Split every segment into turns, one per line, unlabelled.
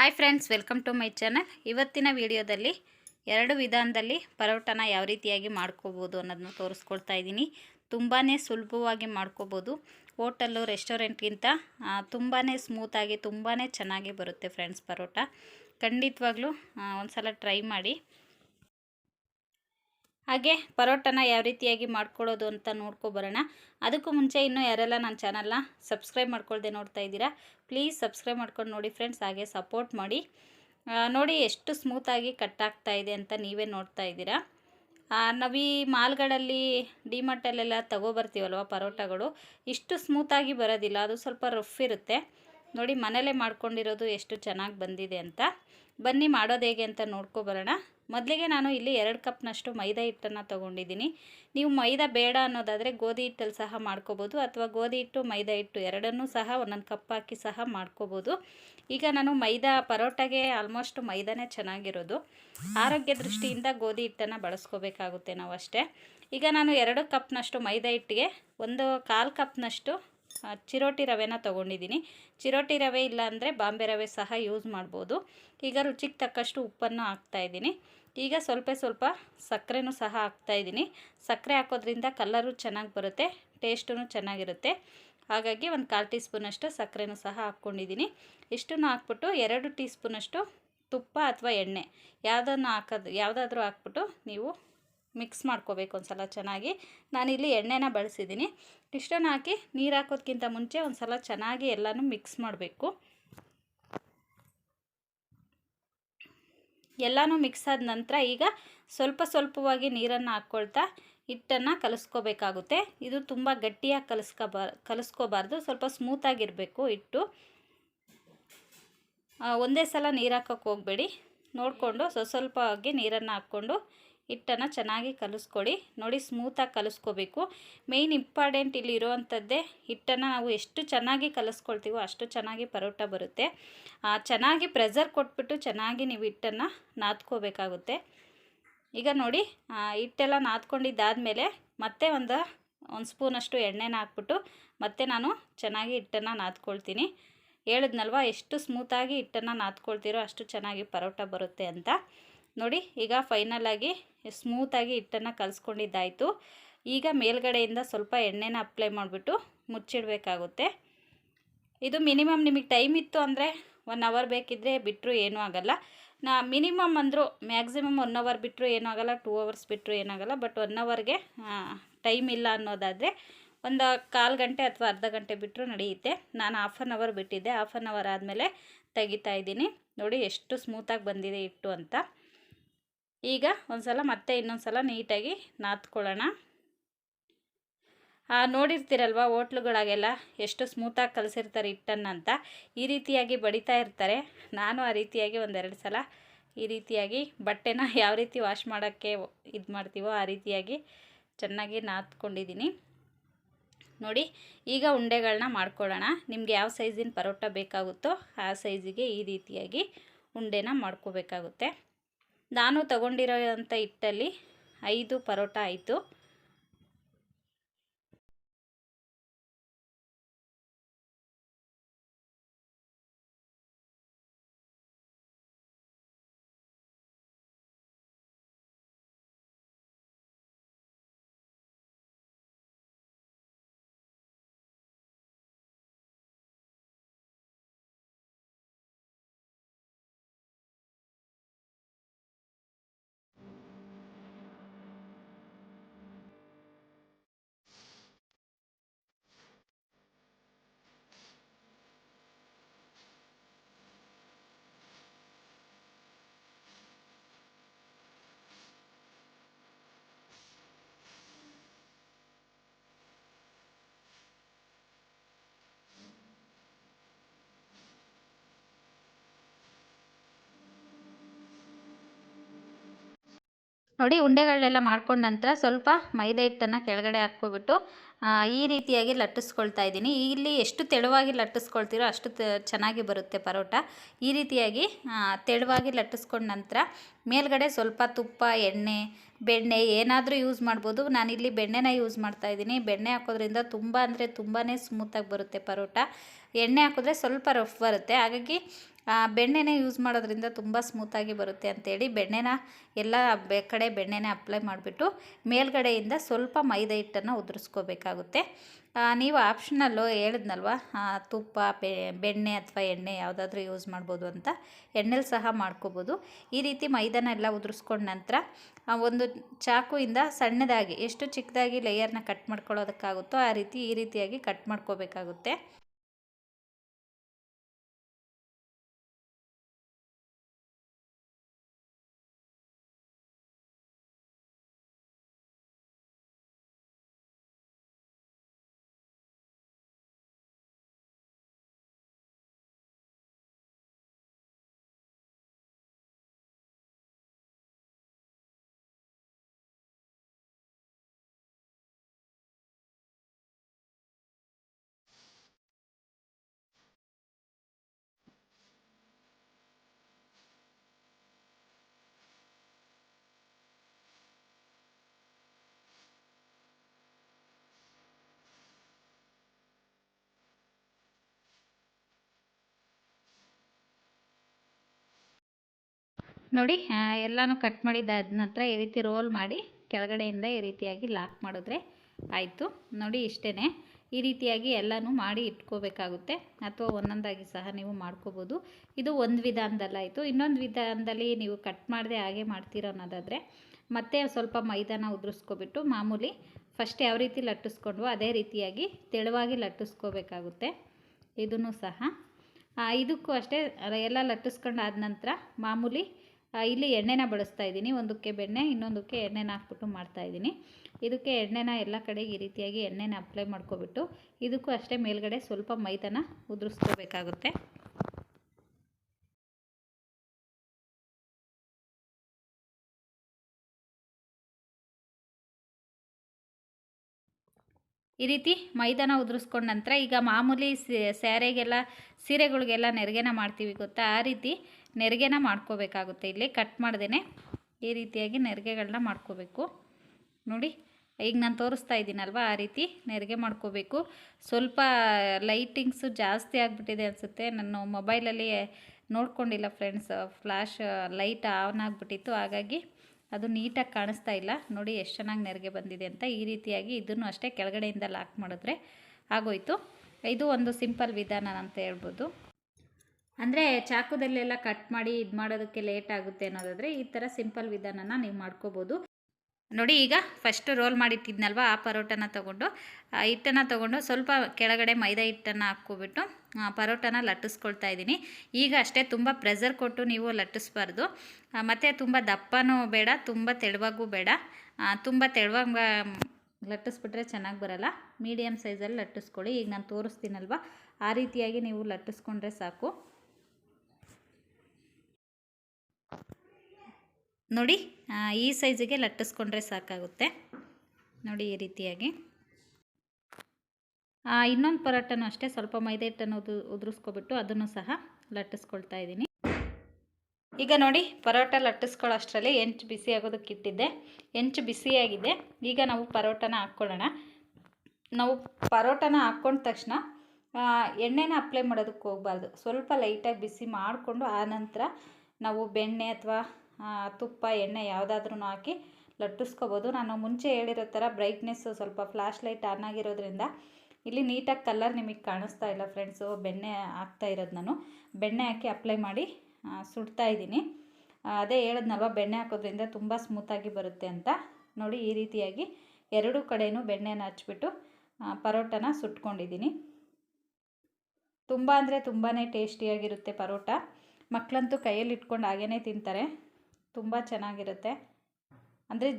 Hi friends welcome to my channel ಇವತ್ತಿನ ವಿಡಿಯೋದಲ್ಲಿ ಎರಡು ವಿಧಾನದಲ್ಲಿ ಪರೋಟನ ಯಾವ ರೀತಿಯಾಗಿ ಮಾಡ್ಕೋಬೋದು ಅನ್ನೋದನ್ನ ತೋರಿಸ್ಕೊಳ್ತಾ ಇದ್ದೀನಿ. ತುಂಬಾ ಸುಲಭವಾಗಿ ಮಾಡ್ಕೋಬೋದು. ಹೋಟೆಲ್ಲು, ರೆಸ್ಟೋರೆಂಟ್ಗಿಂತ ತುಂಬಾ ಸ್ಮೂತಾಗಿ ತುಂಬಾ ಚೆನ್ನಾಗಿ ಬರುತ್ತೆ ಫ್ರೆಂಡ್ಸ್ ಪರೋಟ. ಖಂಡಿತವಾಗ್ಲೂ ಒಂದು ಸಲ ಟ್ರೈ ಮಾಡಿ. ಹಾಗೆ ಪರೋಟನ ಯಾವ ರೀತಿಯಾಗಿ ಮಾಡ್ಕೊಳ್ಳೋದು ಅಂತ ನೋಡ್ಕೊಬರೋಣ. ಅದಕ್ಕೂ ಮುಂಚೆ ಇನ್ನೂ ಯಾರೆಲ್ಲ ನನ್ನ ಚಾನಲ್ನ ಸಬ್ಸ್ಕ್ರೈಬ್ ಮಾಡ್ಕೊಳ್ದೆ ನೋಡ್ತಾ ಇದ್ದೀರಾ, ಪ್ಲೀಸ್ ಸಬ್ಸ್ಕ್ರೈಬ್ ಮಾಡ್ಕೊಂಡು ನೋಡಿ ಫ್ರೆಂಡ್ಸ್, ಹಾಗೆ ಸಪೋರ್ಟ್ ಮಾಡಿ. ನೋಡಿ ಎಷ್ಟು ಸ್ಮೂತಾಗಿ ಕಟ್ ಆಗ್ತಾ ಇದೆ ಅಂತ ನೀವೇ ನೋಡ್ತಾ ಇದ್ದೀರಾ. ನಾವು ಈ ಮಾಲ್ಗಳಲ್ಲಿ ಡಿಮಾರ್ಟಲ್ಲೆಲ್ಲ ತಗೋಬರ್ತೀವಲ್ವ ಪರೋಟಗಳು? ಇಷ್ಟು ಸ್ಮೂತಾಗಿ ಬರೋದಿಲ್ಲ, ಅದು ಸ್ವಲ್ಪ ರಫ್ ಇರುತ್ತೆ. ನೋಡಿ ಮನೇಲೇ ಮಾಡ್ಕೊಂಡಿರೋದು ಎಷ್ಟು ಚೆನ್ನಾಗಿ ಬಂದಿದೆ ಅಂತ. ಬನ್ನಿ ಮಾಡೋದು ಹೇಗೆ ಅಂತ ನೋಡ್ಕೊಬರೋಣ. ಮೊದಲಿಗೆ ನಾನು ಇಲ್ಲಿ ಎರಡು ಕಪ್ನಷ್ಟು ಮೈದಾ ಹಿಟ್ಟನ್ನು ತೊಗೊಂಡಿದ್ದೀನಿ. ನೀವು ಮೈದಾ ಬೇಡ ಅನ್ನೋದಾದರೆ ಗೋಧಿ ಹಿಟ್ಟಲ್ಲಿ ಸಹ ಮಾಡ್ಕೋಬೋದು ಅಥವಾ ಗೋಧಿ ಹಿಟ್ಟು, ಮೈದಾ ಹಿಟ್ಟು ಎರಡನ್ನೂ ಸಹ ಒಂದೊಂದು ಕಪ್ ಹಾಕಿ ಸಹ ಮಾಡ್ಕೋಬೋದು. ಈಗ ನಾನು ಮೈದಾ ಪರೋಟಾಗೆ ಆಲ್ಮೋಸ್ಟ್ ಮೈದಾನೇ ಚೆನ್ನಾಗಿರೋದು. ಆರೋಗ್ಯ ದೃಷ್ಟಿಯಿಂದ ಗೋಧಿ ಹಿಟ್ಟನ್ನು ಬಳಸ್ಕೋಬೇಕಾಗುತ್ತೆ ನಾವು ಅಷ್ಟೇ. ಈಗ ನಾನು ಎರಡು ಕಪ್ನಷ್ಟು ಮೈದಾ ಹಿಟ್ಟಿಗೆ ಒಂದು ಕಾಲು ಕಪ್ನಷ್ಟು ಚಿರೋಟಿ ರವೆನ ತೊಗೊಂಡಿದ್ದೀನಿ. ಚಿರೋಟಿ ರವೆ ಇಲ್ಲ ಅಂದರೆ ಬಾಂಬೆ ರವೆ ಸಹ ಯೂಸ್ ಮಾಡ್ಬೋದು. ಈಗ ರುಚಿಗೆ ತಕ್ಕಷ್ಟು ಉಪ್ಪನ್ನು ಹಾಕ್ತಾಯಿದ್ದೀನಿ ಈಗ ಸ್ವಲ್ಪ ಸ್ವಲ್ಪ ಸಕ್ಕರೆನೂ ಸಹ ಹಾಕ್ತಾಯಿದ್ದೀನಿ ಸಕ್ಕರೆ ಹಾಕೋದ್ರಿಂದ ಕಲರು ಚೆನ್ನಾಗಿ ಬರುತ್ತೆ ಟೇಸ್ಟೂ ಚೆನ್ನಾಗಿರುತ್ತೆ. ಹಾಗಾಗಿ ಒಂದು ಕಾಲು ಟೀ ಸ್ಪೂನಷ್ಟು ಸಕ್ಕರೆನೂ ಸಹ ಹಾಕ್ಕೊಂಡಿದ್ದೀನಿ. ಇಷ್ಟನ್ನು ಹಾಕ್ಬಿಟ್ಟು ಎರಡು ಟೀ ಸ್ಪೂನಷ್ಟು ತುಪ್ಪ ಅಥವಾ ಎಣ್ಣೆ. ಯಾವುದನ್ನು ಹಾಕೋದು, ಯಾವುದಾದ್ರೂ ಹಾಕ್ಬಿಟ್ಟು ನೀವು ಮಿಕ್ಸ್ ಮಾಡ್ಕೋಬೇಕು ಒಂದು ಸಲ ಚೆನ್ನಾಗಿ. ನಾನಿಲ್ಲಿ ಎಣ್ಣೆನ ಬಳಸಿದ್ದೀನಿ. ಇಷ್ಟನ್ನು ಹಾಕಿ ನೀರು ಹಾಕೋದ್ಕಿಂತ ಮುಂಚೆ ಒಂದು ಸಲ ಚೆನ್ನಾಗಿ ಎಲ್ಲನೂ ಮಿಕ್ಸ್ ಮಾಡಬೇಕು. ಎಲ್ಲನೂ ಮಿಕ್ಸ್ ಆದ ನಂತರ ಈಗ ಸ್ವಲ್ಪ ಸ್ವಲ್ಪವಾಗಿ ನೀರನ್ನು ಹಾಕ್ಕೊಳ್ತಾ ಹಿಟ್ಟನ್ನು ಕಲಿಸ್ಕೋಬೇಕಾಗುತ್ತೆ. ಇದು ತುಂಬ ಗಟ್ಟಿಯಾಗಿ ಕಲಿಸ್ಕೋಬಾರ್ ಕಲಿಸ್ಕೋಬಾರ್ದು. ಸ್ವಲ್ಪ ಸ್ಮೂತಾಗಿರಬೇಕು ಹಿಟ್ಟು. ಒಂದೇ ಸಲ ನೀರು ಹಾಕೋಕ್ಕೆ ಹೋಗಬೇಡಿ. ನೋಡಿಕೊಂಡು ಸ್ವಸ್ವಲ್ಪವಾಗಿ ನೀರನ್ನು ಹಾಕ್ಕೊಂಡು ಹಿಟ್ಟನ್ನು ಚೆನ್ನಾಗಿ ಕಲಿಸ್ಕೊಡಿ. ನೋಡಿ ಸ್ಮೂತಾಗಿ ಕಲಿಸ್ಕೋಬೇಕು. ಮೇಯ್ನ್ ಇಂಪಾರ್ಟೆಂಟ್ ಇಲ್ಲಿ ಇರುವಂಥದ್ದೇ ಹಿಟ್ಟನ್ನು ನಾವು ಎಷ್ಟು ಚೆನ್ನಾಗಿ ಕಲಿಸ್ಕೊಳ್ತೀವೋ ಅಷ್ಟು ಚೆನ್ನಾಗಿ ಪರೋಟ ಬರುತ್ತೆ. ಚೆನ್ನಾಗಿ ಪ್ರೆಸರ್ ಕೊಟ್ಬಿಟ್ಟು ಚೆನ್ನಾಗಿ ನೀವು ಹಿಟ್ಟನ್ನು ನಾದ್ಕೋಬೇಕಾಗುತ್ತೆ. ಈಗ ನೋಡಿ ಹಿಟ್ಟೆಲ್ಲ ನಾದ್ಕೊಂಡಿದ್ದಾದಮೇಲೆ ಮತ್ತೆ ಒಂದು ಒಂದು ಸ್ಪೂನಷ್ಟು ಎಣ್ಣೆನ ಹಾಕ್ಬಿಟ್ಟು ಮತ್ತೆ ನಾನು ಚೆನ್ನಾಗಿ ಹಿಟ್ಟನ್ನು ನಾದ್ಕೊಳ್ತೀನಿ. ಹೇಳಿದ್ನಲ್ವ, ಎಷ್ಟು ಸ್ಮೂತಾಗಿ ಹಿಟ್ಟನ್ನು ನಾದ್ಕೊಳ್ತೀರೋ ಅಷ್ಟು ಚೆನ್ನಾಗಿ ಪರೋಟ ಬರುತ್ತೆ ಅಂತ. ನೋಡಿ, ಈಗ ಫೈನಲಾಗಿ ಸ್ಮೂತಾಗಿ ಹಿಟ್ಟನ್ನು ಕಲಿಸ್ಕೊಂಡಿದ್ದಾಯಿತು. ಈಗ ಮೇಲ್ಗಡೆಯಿಂದ ಸ್ವಲ್ಪ ಎಣ್ಣೆನ ಅಪ್ಲೈ ಮಾಡಿಬಿಟ್ಟು ಮುಚ್ಚಿಡಬೇಕಾಗುತ್ತೆ. ಇದು ಮಿನಿಮಮ್ ನಿಮಗೆ ಟೈಮ್ ಇತ್ತು ಅಂದರೆ ಒನ್ ಅವರ್ ಬೇಕಿದ್ದರೆ ಬಿಟ್ಟರು ಏನೂ ಆಗಲ್ಲ. ನಾ ಮಿನಿಮಮ್ ಅಂದರೂ ಮ್ಯಾಕ್ಸಿಮಮ್ ಒನ್ ಅವರ್ ಬಿಟ್ಟರು ಏನೂ ಆಗಲ್ಲ, ಟೂ ಅವರ್ಸ್ ಬಿಟ್ಟರು ಏನಾಗಲ್ಲ ಬಟ್ ಒನ್ ಅವರ್ಗೆ ಟೈಮ್ ಇಲ್ಲ ಅನ್ನೋದಾದರೆ ಒಂದು ಕಾಲು ಗಂಟೆ ಅಥವಾ ಅರ್ಧ ಗಂಟೆ ಬಿಟ್ಟರು ನಡೆಯುತ್ತೆ. ನಾನು ಹಾಫ್ ಆನ್ ಅವರ್ ಬಿಟ್ಟಿದ್ದೆ. ಹಾಫ್ ಆನ್ ಅವರ್ ಆದಮೇಲೆ ತೆಗಿತಾ ಇದ್ದೀನಿ. ನೋಡಿ ಎಷ್ಟು ಸ್ಮೂತಾಗಿ ಬಂದಿದೆ ಹಿಟ್ಟು ಅಂತ. ಈಗ ಒಂದು ಸಲ ಮತ್ತೆ ಇನ್ನೊಂದು ಸಲ ನೀಟಾಗಿ ನಾದ್ಕೊಳ್ಳೋಣ. ಆ, ನೋಡಿರ್ತೀರಲ್ವ ಹೋಟ್ಲುಗಳಾಗೆಲ್ಲ ಎಷ್ಟು ಸ್ಮೂತಾಗಿ ಕಲಿಸಿರ್ತಾರೆ ಹಿಟ್ಟನ್ನು ಅಂತ. ಈ ರೀತಿಯಾಗಿ ಬಡಿತಾ ಇರ್ತಾರೆ. ನಾನು ಆ ರೀತಿಯಾಗಿ ಒಂದೆರಡು ಸಲ ಈ ರೀತಿಯಾಗಿ ಬಟ್ಟೆನ ಯಾವ ರೀತಿ ವಾಶ್ ಮಾಡೋಕ್ಕೆ ಇದು ಮಾಡ್ತೀವೋ ಆ ರೀತಿಯಾಗಿ ಚೆನ್ನಾಗಿ ನಾದ್ಕೊಂಡಿದ್ದೀನಿ. ನೋಡಿ ಈಗ ಉಂಡೆಗಳನ್ನ ಮಾಡ್ಕೊಳ್ಳೋಣ. ನಿಮಗೆ ಯಾವ ಸೈಜಿನ ಪರೋಟ ಬೇಕಾಗುತ್ತೋ ಆ ಸೈಜಿಗೆ ಈ ರೀತಿಯಾಗಿ ಉಂಡೆನ ಮಾಡ್ಕೋಬೇಕಾಗುತ್ತೆ. ನಾನು ತಗೊಂಡಿರೋಂಥ ಹಿಟ್ಟಲ್ಲಿ ಐದು ಪರೋಟ ಆಯಿತು. ನೋಡಿ ಉಂಡೆಗಳನ್ನೆಲ್ಲ ಮಾಡ್ಕೊಂಡ ನಂತರ ಸ್ವಲ್ಪ ಮೈದಾ ಹಿಟ್ಟನ್ನು ಕೆಳಗಡೆ ಹಾಕ್ಕೊಬಿಟ್ಟು ಈ ರೀತಿಯಾಗಿ ಲಟ್ಟಿಸ್ಕೊಳ್ತಾ ಇದ್ದೀನಿ. ಇಲ್ಲಿ ಎಷ್ಟು ತೆಳುವಾಗಿ ಲಟ್ಟಿಸ್ಕೊಳ್ತೀರೋ ಅಷ್ಟು ಚೆನ್ನಾಗಿ ಬರುತ್ತೆ ಪರೋಟ. ಈ ರೀತಿಯಾಗಿ ತೆಳುವಾಗಿ ಲಟ್ಟಿಸ್ಕೊಂಡ ನಂತರ ಮೇಲ್ಗಡೆ ಸ್ವಲ್ಪ ತುಪ್ಪ, ಎಣ್ಣೆ, ಬೆಣ್ಣೆ ಏನಾದರೂ ಯೂಸ್ ಮಾಡ್ಬೋದು. ನಾನಿಲ್ಲಿ ಬೆಣ್ಣೆನ ಯೂಸ್ ಮಾಡ್ತಾ ಇದ್ದೀನಿ. ಬೆಣ್ಣೆ ಹಾಕೋದ್ರಿಂದ ತುಂಬ ಅಂದರೆ ತುಂಬಾ ಸ್ಮೂತಾಗಿ ಬರುತ್ತೆ ಪರೋಟ. ಎಣ್ಣೆ ಹಾಕಿದ್ರೆ ಸ್ವಲ್ಪ ರಫ್ ಬರುತ್ತೆ. ಹಾಗಾಗಿ ಬೆಣ್ಣೆನೇ ಯೂಸ್ ಮಾಡೋದ್ರಿಂದ ತುಂಬ ಸ್ಮೂತಾಗಿ ಬರುತ್ತೆ ಅಂಥೇಳಿ ಬೆಣ್ಣೆನ ಎಲ್ಲ ಕಡೆ ಬೆಣ್ಣೆನೇ ಅಪ್ಲೈ ಮಾಡಿಬಿಟ್ಟು ಮೇಲ್ಗಡೆಯಿಂದ ಸ್ವಲ್ಪ ಮೈದಾ ಹಿಟ್ಟನ್ನು ಉದುರಿಸ್ಕೋಬೇಕಾಗುತ್ತೆ. ನೀವು ಆಪ್ಷನಲ್ಲು ಹೇಳಿದ್ನಲ್ವ ತುಪ್ಪ ಬೆಣ್ಣೆ ಅಥವಾ ಎಣ್ಣೆ ಯಾವುದಾದ್ರೂ ಯೂಸ್ ಮಾಡ್ಬೋದು ಅಂತ. ಎಣ್ಣೆಲಿ ಸಹ ಮಾಡ್ಕೋಬೋದು. ಈ ರೀತಿ ಮೈದಾನ ಎಲ್ಲ ಉದುರಿಸ್ಕೊಂಡ ನಂತರ ಒಂದು ಚಾಕುವಿಂದ ಸಣ್ಣದಾಗಿ, ಎಷ್ಟು ಚಿಕ್ಕದಾಗಿ ಲೇಯರ್ನ ಕಟ್ ಮಾಡ್ಕೊಳ್ಳೋದಕ್ಕಾಗುತ್ತೋ ಆ ರೀತಿ ಈ ರೀತಿಯಾಗಿ ಕಟ್ ಮಾಡ್ಕೋಬೇಕಾಗುತ್ತೆ. ನೋಡಿ ಎಲ್ಲಾನು ಕಟ್ ಮಾಡಿದ್ದಾದ ನಂತರ ಈ ರೀತಿ ರೋಲ್ ಮಾಡಿ ಕೆಳಗಡೆಯಿಂದ ಈ ರೀತಿಯಾಗಿ ಲಾಕ್ ಮಾಡಿದ್ರೆ ಆಯಿತು. ನೋಡಿ ಇಷ್ಟೇ ಈ ರೀತಿಯಾಗಿ ಎಲ್ಲನೂ ಮಾಡಿ ಇಟ್ಕೋಬೇಕಾಗುತ್ತೆ. ಅಥವಾ ಒಂದೊಂದಾಗಿ ಸಹ ನೀವು ಮಾಡ್ಕೋಬೋದು. ಇದು ಒಂದು ವಿಧಾನದಲ್ಲಾಯಿತು ಇನ್ನೊಂದು ವಿಧಾನದಲ್ಲಿ ನೀವು ಕಟ್ ಮಾಡದೆ ಹಾಗೆ ಮಾಡ್ತೀರೋ ಅನ್ನೋದಾದರೆ, ಮತ್ತೆ ಸ್ವಲ್ಪ ಮೈದಾನ ಉದುರಿಸ್ಕೊಬಿಟ್ಟು ಮಾಮೂಲಿ ಫಸ್ಟ್ ಯಾವ ರೀತಿ ಲಟ್ಟಿಸ್ಕೊಂಡ್ವೋ ಅದೇ ರೀತಿಯಾಗಿ ತೆಳುವಾಗಿ ಲಟ್ಟಿಸ್ಕೋಬೇಕಾಗುತ್ತೆ. ಇದನ್ನು ಸಹ. ಇದಕ್ಕೂ ಅಷ್ಟೇ ಎಲ್ಲ ಲಟ್ಟಿಸ್ಕೊಂಡಾದ ನಂತರ ಮಾಮೂಲಿ ಇಲ್ಲಿ ಎಣ್ಣೆನ ಬಳಸ್ತಾ ಇದ್ದೀನಿ. ಒಂದಕ್ಕೆ ಬೆಣ್ಣೆ, ಇನ್ನೊಂದಕ್ಕೆ ಎಣ್ಣೆನ ಹಾಕ್ಬಿಟ್ಟು ಮಾಡ್ತಾ ಇದ್ದೀನಿ. ಇದಕ್ಕೆ ಎಣ್ಣೆನ ಎಲ್ಲ ಕಡೆ ಈ ರೀತಿಯಾಗಿ ಎಣ್ಣೆನ ಅಪ್ಲೈ ಮಾಡ್ಕೊಬಿಟ್ಟು ಇದಕ್ಕೂ ಅಷ್ಟೇ ಮೇಲ್ಗಡೆ ಸ್ವಲ್ಪ ಮೈದಾನ ಉದುರಿಸ್ಕೋಬೇಕಾಗುತ್ತೆ. ಈ ರೀತಿ ಮೈದಾನ ಉದುರಿಸ್ಕೊಂಡ ನಂತರ ಈಗ ಮಾಮೂಲಿ ಸ್ಯಾರೆಗೆಲ್ಲ, ಸೀರೆಗಳಿಗೆಲ್ಲ ನೆರಿಗೆನ ಮಾಡ್ತೀವಿ ಗೊತ್ತಾ? ಆ ರೀತಿ ನೆರಿಗೆನ ಮಾಡ್ಕೋಬೇಕಾಗುತ್ತೆ. ಇಲ್ಲಿ ಕಟ್ ಮಾಡ್ದೇ ಈ ರೀತಿಯಾಗಿ ನೆರಿಗೆಗಳನ್ನ ಮಾಡ್ಕೋಬೇಕು. ನೋಡಿ, ಈಗ ನಾನು ತೋರಿಸ್ತಾ ಇದ್ದೀನಲ್ವ, ಆ ರೀತಿ ನೆರಿಗೆ ಮಾಡ್ಕೋಬೇಕು. ಸ್ವಲ್ಪ ಲೈಟಿಂಗ್ಸು ಜಾಸ್ತಿ ಆಗಿಬಿಟ್ಟಿದೆ ಅನಿಸುತ್ತೆ. ನಾನು ಮೊಬೈಲಲ್ಲಿ ನೋಡ್ಕೊಂಡಿಲ್ಲ ಫ್ರೆಂಡ್ಸ್ ಫ್ಲ್ಯಾಶ್ ಲೈಟ್ ಆನ್ ಆಗಿಬಿಟ್ಟಿತ್ತು. ಹಾಗಾಗಿ ಅದು ನೀಟಾಗಿ ಕಾಣಿಸ್ತಾ ಇಲ್ಲ. ನೋಡಿ, ಎಷ್ಟು ಚೆನ್ನಾಗಿ ನೆರಿಗೆ ಬಂದಿದೆ ಅಂತ ಈ ರೀತಿಯಾಗಿ ಇದನ್ನು ಅಷ್ಟೇ ಕೆಳಗಡೆಯಿಂದ ಲಾಕ್ ಮಾಡಿದ್ರೆ ಆಗೋಯಿತು. ಇದು ಒಂದು ಸಿಂಪಲ್ ವಿಧಾನ ಅಂತ ಹೇಳ್ಬೋದು. ಅಂದರೆ ಚಾಕುದಲ್ಲೆಲ್ಲ ಕಟ್ ಮಾಡಿ ಇದು ಮಾಡೋದಕ್ಕೆ ಲೇಟ್ ಆಗುತ್ತೆ ಅನ್ನೋದಾದರೆ ಈ ಥರ ಸಿಂಪಲ್ ವಿಧಾನನ ನೀವು ಮಾಡ್ಕೋಬೋದು. ನೋಡಿ ಈಗ ಫಸ್ಟು ರೋಲ್ ಮಾಡಿಟ್ಟಿದ್ನಲ್ವ ಆ ಪರೋಟನ ತೊಗೊಂಡು. ಹಿಟ್ಟನ್ನು ತೊಗೊಂಡು ಸ್ವಲ್ಪ ಕೆಳಗಡೆ ಮೈದಾ ಹಿಟ್ಟನ್ನು ಹಾಕ್ಕೊಬಿಟ್ಟು ಪರೋಟನ ಲಟ್ಟಿಸ್ಕೊಳ್ತಾ ಇದ್ದೀನಿ. ಈಗ ಅಷ್ಟೇ ತುಂಬ ಪ್ರೆಸರ್ ಕೊಟ್ಟು ನೀವು ಲಟ್ಟಿಸ್ಬಾರ್ದು. ಮತ್ತು ತುಂಬ ದಪ್ಪನೂ ಬೇಡ, ತುಂಬ ತೆಳುವಾಗೂ ಬೇಡ. ತುಂಬ ತೆಳುವಾಗಿ ಲಟ್ಟಿಸ್ಬಿಟ್ರೆ ಚೆನ್ನಾಗಿ ಬರಲ್ಲ. ಮೀಡಿಯಮ್ ಸೈಜಲ್ಲಿ ಲಟ್ಟಿಸ್ಕೊಳ್ಳಿ. ಈಗ ನಾನು ತೋರಿಸ್ತೀನಲ್ವ? ಆ ರೀತಿಯಾಗಿ ನೀವು ಲಟ್ಟಿಸ್ಕೊಂಡ್ರೆ ಸಾಕು. ನೋಡಿ ಈ ಸೈಜಿಗೆ ಲಟ್ಟಿಸ್ಕೊಂಡ್ರೆ ಸಾಕಾಗುತ್ತೆ. ನೋಡಿ ಈ ರೀತಿಯಾಗಿ. ಇನ್ನೊಂದು ಪರೋಟನೂ ಅಷ್ಟೇ, ಸ್ವಲ್ಪ ಮೈದೆ ಹಿಟ್ಟನ್ನು ಉದು, ಉದುರಿಸ್ಕೊಬಿಟ್ಟು ಅದನ್ನು ಸಹ ಲಟ್ಟಿಸ್ಕೊಳ್ತಾ ಇದ್ದೀನಿ. ಈಗ ನೋಡಿ, ಪರೋಟ ಲಟ್ಟಿಸ್ಕೊಳ್ಳೋ ಅಷ್ಟರಲ್ಲಿ ಹೆಂಚು ಬಿಸಿ ಆಗೋದಕ್ಕೆ ಇಟ್ಟಿದ್ದೆ. ಹೆಂಚು ಬಿಸಿಯಾಗಿದೆ. ಈಗ ನಾವು ಪರೋಟನ ಹಾಕ್ಕೊಳ್ಳೋಣ. ನಾವು ಪರೋಟನ ಹಾಕ್ಕೊಂಡ ತಕ್ಷಣ ಎಣ್ಣೆನ ಅಪ್ಲೈ ಮಾಡೋದಕ್ಕೆ ಹೋಗಬಾರ್ದು. ಸ್ವಲ್ಪ ಲೈಟಾಗಿ ಬಿಸಿ ಮಾಡಿಕೊಂಡು ಆನಂತರ ನಾವು ಬೆಣ್ಣೆ ಅಥವಾ ತುಪ್ಪ, ಎಣ್ಣೆ ಯಾವುದಾದ್ರೂ ಹಾಕಿ ಲಟ್ಟಿಸ್ಕೋಬೋದು. ನಾನು ಮುಂಚೆ ಹೇಳಿರೋ ಥರ ಬ್ರೈಟ್ನೆಸ್ಸು ಸ್ವಲ್ಪ ಫ್ಲ್ಯಾಶ್ ಲೈಟ್ ಆನ್ ಆಗಿರೋದ್ರಿಂದ ಇಲ್ಲಿ ನೀಟಾಗಿ ಕಲರ್ ನಿಮಗೆ ಕಾಣಿಸ್ತಾ ಇಲ್ಲ ಫ್ರೆಂಡ್ಸು ಬೆಣ್ಣೆ ಹಾಕ್ತಾ ಇರೋದು ನಾನು. ಬೆಣ್ಣೆ ಹಾಕಿ ಅಪ್ಲೈ ಮಾಡಿ ಸುಡ್ತಾ ಇದ್ದೀನಿ. ಅದೇ ಹೇಳಿದ್ನಲ್ವ, ಬೆಣ್ಣೆ ಹಾಕೋದ್ರಿಂದ ತುಂಬ ಸ್ಮೂತಾಗಿ ಬರುತ್ತೆ ಅಂತ. ನೋಡಿ ಈ ರೀತಿಯಾಗಿ ಎರಡೂ ಕಡೆಯೂ ಬೆಣ್ಣೆನ ಹಚ್ಬಿಟ್ಟು ಪರೋಟನ ಸುಟ್ಕೊಂಡಿದ್ದೀನಿ. ತುಂಬ ಅಂದರೆ ತುಂಬಾ ಟೇಸ್ಟಿಯಾಗಿರುತ್ತೆ ಪರೋಟ. ಮಕ್ಕಳಂತೂ ಕೈಯಲ್ಲಿ ಇಟ್ಕೊಂಡು ಹಾಗೇ ತಿಂತಾರೆ. ತುಂಬ ಚೆನ್ನಾಗಿರುತ್ತೆ. ಅಂದರೆ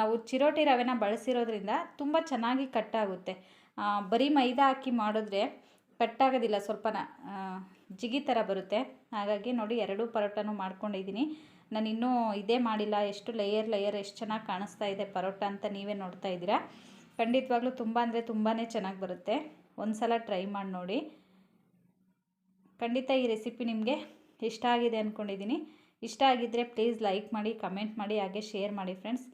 ನಾವು ಚಿರೋಟಿ ರವೆನ ಬಳಸಿರೋದ್ರಿಂದ ತುಂಬ ಚೆನ್ನಾಗಿ ಕಟ್ಟಾಗುತ್ತೆ. ಬರೀ ಮೈದಾ ಹಾಕಿ ಮಾಡಿದ್ರೆ ಕಟ್ಟಾಗೋದಿಲ್ಲ, ಸ್ವಲ್ಪ ಜಿಗಿ ಥರ ಬರುತ್ತೆ. ಹಾಗಾಗಿ ನೋಡಿ, ಎರಡೂ ಪರೋಟನೂ ಮಾಡ್ಕೊಂಡಿದ್ದೀನಿ. ನಾನು ಇನ್ನೂ ಇದೇ ಮಾಡಿಲ್ಲ, ಎಷ್ಟು ಲೇಯರ್ ಲೇಯರ್ ಎಷ್ಟು ಚೆನ್ನಾಗಿ ಕಾಣಿಸ್ತಾ ಇದೆ ಪರೋಟ ಅಂತ ನೀವೇ ನೋಡ್ತಾ ಇದ್ದೀರಾ. ಖಂಡಿತವಾಗ್ಲೂ ತುಂಬ ಅಂದರೆ ತುಂಬಾ ಚೆನ್ನಾಗಿ ಬರುತ್ತೆ. ಒಂದು ಸಲ ಟ್ರೈ ಮಾಡಿ ನೋಡಿ. ಖಂಡಿತ ಈ ರೆಸಿಪಿ ನಿಮಗೆ ಇಷ್ಟ ಆಗಿದೆ ಅಂದ್ಕೊಂಡಿದ್ದೀನಿ ಇಷ್ಟ ಆಗಿದ್ದರೆ ಪ್ಲೀಸ್ ಲೈಕ್ ಮಾಡಿ ಕಮೆಂಟ್ ಮಾಡಿ, ಹಾಗೆ ಶೇರ್ ಮಾಡಿ ಫ್ರೆಂಡ್ಸ್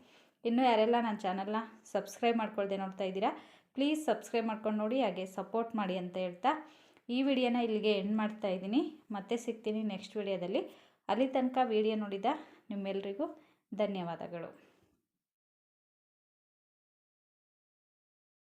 ಇನ್ನೂ ಯಾರೆಲ್ಲ ನನ್ನ ಚಾನಲ್ನ ಸಬ್ಸ್ಕ್ರೈಬ್ ಮಾಡ್ಕೊಳ್ದೆ ನೋಡ್ತಾ ಇದ್ದೀರಾ ಪ್ಲೀಸ್ ಸಬ್ಸ್ಕ್ರೈಬ್ ಮಾಡ್ಕೊಂಡು ನೋಡಿ, ಹಾಗೆ ಸಪೋರ್ಟ್ ಮಾಡಿ ಅಂತ ಹೇಳ್ತಾ ಈ ವಿಡಿಯೋನ ಇಲ್ಲಿಗೆ ಎಂಡ್ ಮಾಡ್ತಾ ಇದ್ದೀನಿ. ಮತ್ತೆ ಸಿಗ್ತೀನಿ ನೆಕ್ಸ್ಟ್ ವಿಡಿಯೋದಲ್ಲಿ. ಅಲ್ಲಿ ತನಕ ವಿಡಿಯೋ ನೋಡಿದ ನಿಮ್ಮೆಲ್ಲರಿಗೂ ಧನ್ಯವಾದಗಳು.